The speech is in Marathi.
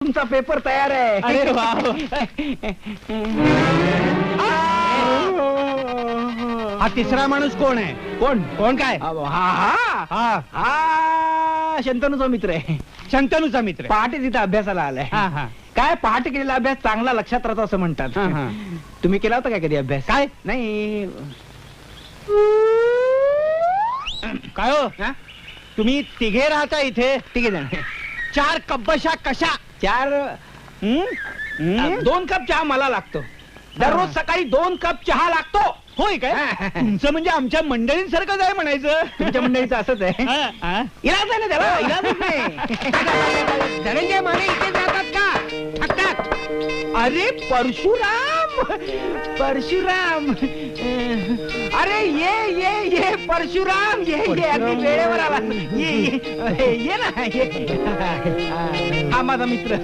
तुमचा पेपर तयार आहे. अरे वा. हा तिसरा माणूस कोण आहे? कोण? कोण काय? हा हा. हा. हा शंतनूचा मित्र आहे. शंतनूचा मित्र. पहाटे तिथं अभ्यासाला आलाय. हा हा. काय पहाटे केलेला अभ्यास चांगला लक्षात राहतो असं म्हणतात. हा, हा. तुम्ही केला होता काय कधी अभ्यास? काय? नाही. काय हो? हा? तुम्ही तिघे राहता इथे? आहे जण. चार कब्बशा कशा? चार हं? हं? दोन कप चहा मला लागतो. दररोज सकाळी दोन कप चहा लागतो. होय काय. तुमचं म्हणजे आमच्या मंडळींसारखंच आहे म्हणायचं. तुमच्या मंडळीचं असंच आहे. हा, हा. इलाज आहे ना त्याला इलाजच नाही. धनंजय माने इथे जातात का? थकतात. अरे परशुराम परशुराम. अरे ये ये परशुराम ये ये अगदी वेळेवर आला. ये ये ये ना ये. हा माझा मित्र.